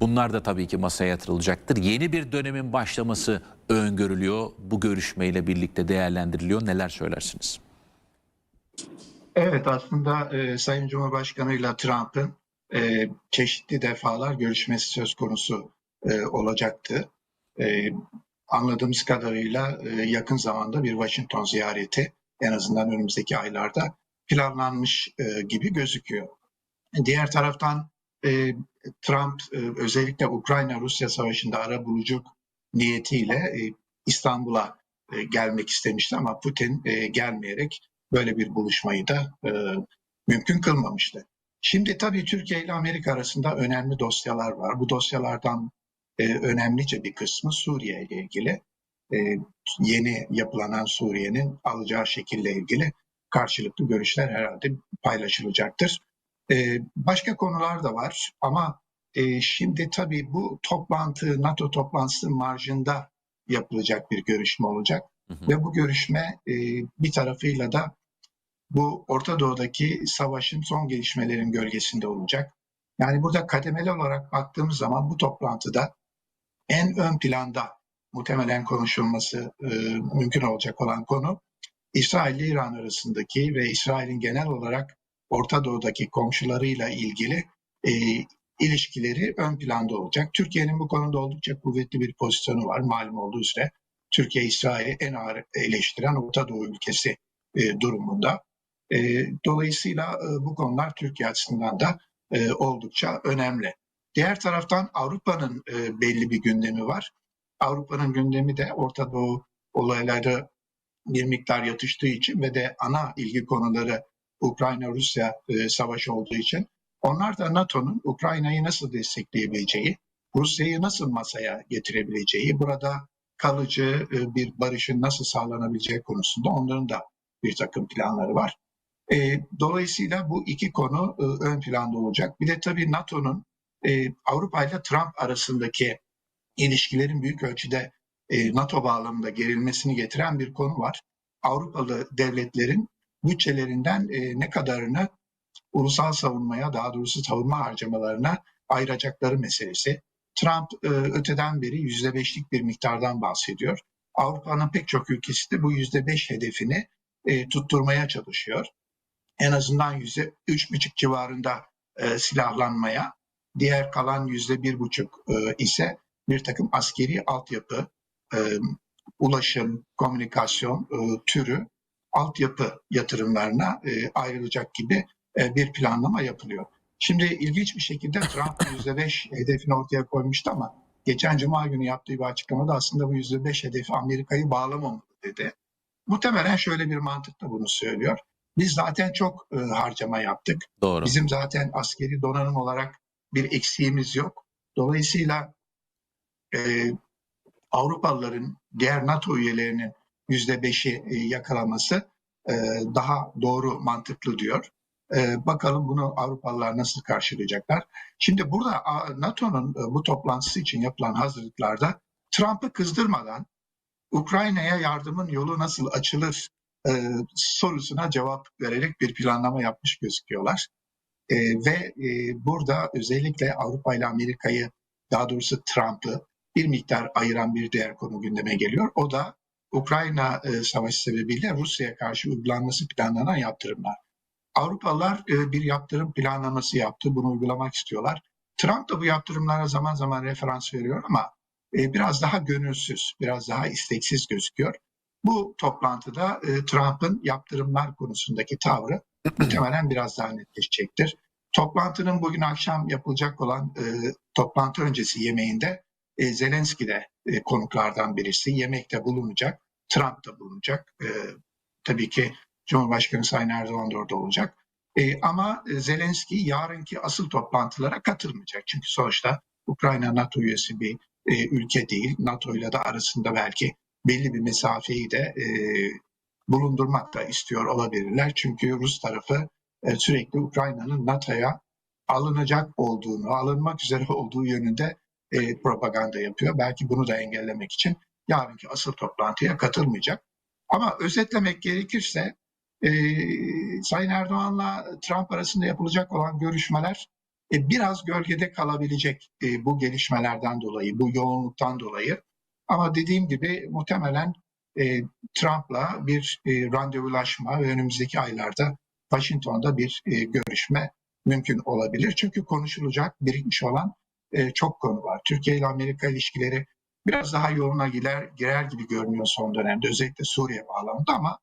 Bunlar da tabii ki masaya yatırılacaktır. Yeni bir dönemin başlaması öngörülüyor. Bu görüşmeyle birlikte değerlendiriliyor. Neler söylersiniz? Evet aslında e, Sayın Cumhurbaşkanı ile Trump'ın e, çeşitli defalar görüşmesi söz konusu e, olacaktı. E, anladığımız kadarıyla e, yakın zamanda bir Washington ziyareti en azından önümüzdeki aylarda planlanmış e, gibi gözüküyor. Diğer taraftan e, Trump e, özellikle Ukrayna-Rusya savaşında ara buluculuk niyetiyle e, İstanbul'a e, gelmek istemişti ama Putin e, gelmeyerek böyle bir buluşmayı da e, mümkün kılmamıştı. Şimdi tabii Türkiye ile Amerika arasında önemli dosyalar var. Bu dosyalardan e, önemlice bir kısmı Suriye ile ilgili. E, yeni yapılanan Suriye'nin alacağı şekille ilgili karşılıklı görüşler herhalde paylaşılacaktır. E, başka konular da var ama e, şimdi tabii bu toplantı NATO toplantısı marjında yapılacak bir görüşme olacak. Hı hı. Ve bu görüşme e, bir tarafıyla da bu Orta Doğu'daki savaşın son gelişmelerin gölgesinde olacak. Yani burada kademeli olarak baktığımız zaman bu toplantıda en ön planda muhtemelen konuşulması e, mümkün olacak olan konu İsrail ile İran arasındaki ve İsrail'in genel olarak Orta Doğu'daki komşularıyla ilgili e, ilişkileri ön planda olacak. Türkiye'nin bu konuda oldukça kuvvetli bir pozisyonu var malum olduğu üzere. Türkiye İsrail'i en ağır eleştiren Orta Doğu ülkesi e, durumunda. E, dolayısıyla e, bu konular Türkiye açısından da e, oldukça önemli. Diğer taraftan Avrupa'nın e, belli bir gündemi var. Avrupa'nın gündemi de Orta Doğu olayları bir miktar yatıştığı için ve de ana ilgi konuları Ukrayna-Rusya e, savaşı olduğu için onlar da NATO'nun Ukrayna'yı nasıl destekleyebileceği, Rusya'yı nasıl masaya getirebileceği, burada kalıcı e, bir barışın nasıl sağlanabileceği konusunda onların da bir takım planları var. E, dolayısıyla bu iki konu ön planda olacak. Bir de tabii NATO'nun Avrupa ile Trump arasındaki ilişkilerin büyük ölçüde NATO bağlamında gerilmesini getiren bir konu var. Avrupalı devletlerin bütçelerinden e, ne kadarını ulusal savunmaya, daha doğrusu savunma harcamalarına ayıracakları meselesi. Trump e, öteden beri yüzde beşlik bir miktardan bahsediyor. Avrupa'nın pek çok ülkesi de bu yüzde beş hedefini e, tutturmaya çalışıyor. En azından yüzde üç buçuk civarında e, silahlanmaya, diğer kalan yüzde bir buçuk e, ise bir takım askeri altyapı, e, ulaşım, komünikasyon e, türü altyapı yatırımlarına e, ayrılacak gibi e, bir planlama yapılıyor. Şimdi ilginç bir şekilde Trump %5 hedefini ortaya koymuştu ama geçen Cuma günü yaptığı bir açıklamada aslında bu %5 hedefi Amerika'yı bağlamamalı dedi. Muhtemelen şöyle bir mantıkla bunu söylüyor. Biz zaten çok e, harcama yaptık. Doğru. Bizim zaten askeri donanım olarak bir eksiğimiz yok. Dolayısıyla e, Avrupalıların diğer NATO üyelerinin %5'i e, yakalaması e, daha doğru mantıklı diyor. E, bakalım bunu Avrupalılar nasıl karşılayacaklar. Şimdi burada NATO'nun bu toplantısı için yapılan hazırlıklarda Trump'ı kızdırmadan Ukrayna'ya yardımın yolu nasıl açılır sorusuna cevap vererek bir planlama yapmış gözüküyorlar. Ve burada özellikle Avrupa ile Amerika'yı daha doğrusu Trump'ı bir miktar ayıran bir diğer konu gündeme geliyor. O da Ukrayna e, savaşı sebebiyle Rusya'ya karşı uygulanması planlanan yaptırımlar. Avrupalılar e, bir yaptırım planlaması yaptı. Bunu uygulamak istiyorlar. Trump da bu yaptırımlara zaman zaman referans veriyor ama e, biraz daha gönülsüz, biraz daha isteksiz gözüküyor. Bu toplantıda Trump'ın yaptırımlar konusundaki tavrı muhtemelen biraz daha netleşecektir. Toplantının bugün akşam yapılacak olan toplantı öncesi yemeğinde e, Zelenski de e, konuklardan birisi. Yemekte bulunacak, Trump da bulunacak. E, tabii ki Cumhurbaşkanı Sayın Erdoğan da orada olacak. E, ama Zelenski yarınki asıl toplantılara katılmayacak. Çünkü sonuçta Ukrayna NATO üyesi bir e, ülke değil. NATO ile de arasında belki belli bir mesafeyi de e, bulundurmak da istiyor olabilirler. Çünkü Rus tarafı e, sürekli Ukrayna'nın NATO'ya alınacak olduğunu, alınmak üzere olduğu yönünde e, propaganda yapıyor. Belki bunu da engellemek için yarınki asıl toplantıya katılmayacak. Ama özetlemek gerekirse e, Sayın Erdoğan'la Trump arasında yapılacak olan görüşmeler e, biraz gölgede kalabilecek e, bu gelişmelerden dolayı, bu yoğunluktan dolayı. Ama dediğim gibi muhtemelen e, Trump'la bir e, randevulaşma ve önümüzdeki aylarda Washington'da bir e, görüşme mümkün olabilir. Çünkü konuşulacak, birikmiş olan e, çok konu var. Türkiye ile Amerika ilişkileri biraz daha yoluna girer, girer gibi görünüyor son dönemde. Özellikle Suriye bağlamında ama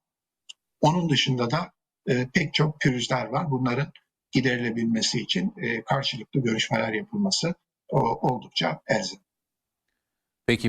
onun dışında da e, pek çok pürüzler var. Bunların giderilebilmesi için e, karşılıklı görüşmeler yapılması o, oldukça elzem. Peki